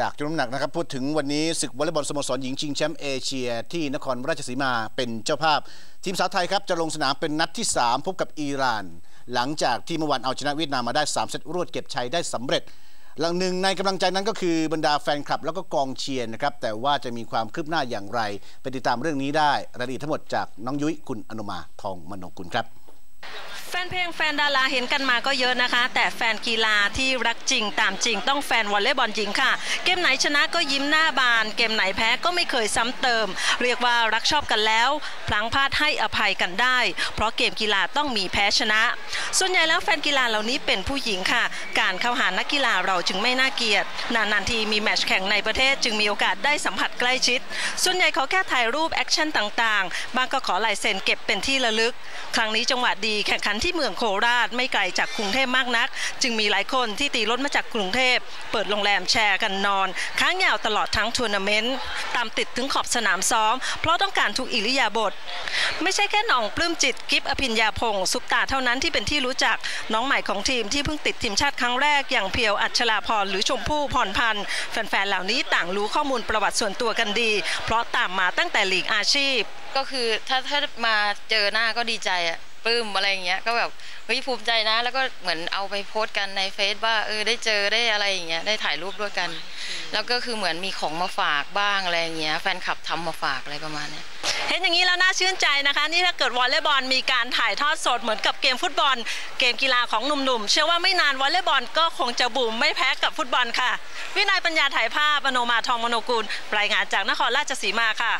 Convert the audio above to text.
จากยกน้ำหนักนะครับพูดถึงวันนี้ศึกวอลเลย์บอลสโมสรหญิงชิงแชมป์เอเชีย ที่นครราชสีมาเป็นเจ้าภาพ ทีมสาวไทยครับจะลงสนามเป็นนัดที่ 3 พบกับอิหร่าน หลังจากที่เมื่อวานเอาชนะเวียดนามมาได้ 3 เซตรวดเก็บชัยได้สำเร็จ หลังหนึ่งในกำลังใจนั้นก็คือบรรดาแฟนคลับแล้วก็กองเชียร์นะครับแต่ว่าจะมีความคืบหน้าอย่างไร ไปติดตามเรื่องนี้ได้รายละเอียดทั้งหมดจากน้องยุ้ยคุณอนุมาทองมโนกุลครับ นเพลงแฟนดาราเห็นกันมาก็เยอะนะคะ แต่แฟนกีฬาที่รักจริงตามจริงต้องแฟนวอลเลย์บอลหญิงค่ะ เกมไหนชนะก็ยิ้มหน้าบาน เกมไหนแพ้ก็ไม่เคยซ้ำเติม เรียกว่ารักชอบกันแล้วพลังพลาดให้อภัยกันได้ เพราะเกมกีฬาต้องมีแพ้ชนะ ส่วนใหญ่แล้วแฟนกีฬาเหล่านี้เป็นผู้หญิงค่ะ การเข้าหานักกีฬาเราจึงไม่น่าเกลียดนานๆทีมีแมตช์แข่งในประเทศจึงมีโอกาสได้สัมผัสใกล้ชิด ส่วนใหญ่เขาแค่ถ่ายรูปแอคชั่นต่างๆบางก็ขอลายเซ็นเก็บเป็นที่ระลึก ครั้งนี้จังหวะดีแข่งขันที่เมืองโคราชไม่ไกลจากกรุงเทพมากนัก จึงมีหลายคนที่ตีรถมาจากกรุงเทพ เปิดโรงแรมแชร์กันนอน ค้างยาวตลอดทั้งทัวร์นาเมนต์ตามติดถึงขอบสนามซ้อม เพราะต้องการทุกอิริยาบถไม่ใช่แค่หน่องปลื้มจิตกิฟอภิญญาพงศ์ซุปตาเท่านั้นที่เป็นที่รู้จักน้องใหม่ของทีมที่เพิ่งติดทีมชาติครั้งแรกอย่างเพียวอัชราพรหรือชมพู่พรพันธ์แฟนๆเหล่านี้ต่างรู้ข้อมูลประวัติส่วนตัวกันดี เพราะตามมาตั้งแต่ลีกอาชีพ ก็คือถ้าถ้ามาเจอหน้าก็ดีใจอะ ปลื้มอะไรอย่างเงี้ยก็แบบเฮ้ยภูมิใจนะ แล้วก็เหมือนเอาไปโพสต์กันในเฟซว่าเออได้เจอได้อะไรอย่างเงี้ยได้ถ่ายรูปด้วยกัน แล้วก็คือเหมือนมีของมาฝากบ้างอะไรอย่างเงี้ยแฟนคลับทำมาฝากอะไรประมาณเนี้ยเห็นอย่างนี้แล้วน่าชื่นใจนะคะ นี่ถ้าเกิดวอลเลย์บอลมีการถ่ายทอดสดเหมือนกับเกมฟุตบอล เกมกีฬาของหนุ่มๆ เชื่อว่าไม่นานวอลเลย์บอลก็คงจะบูมไม่แพ้กับฟุตบอลค่ะ วินัยปัญญาถ่ายภาพอโนมาทองมโนกูลรายงานจากนครราชสีมาค่ะ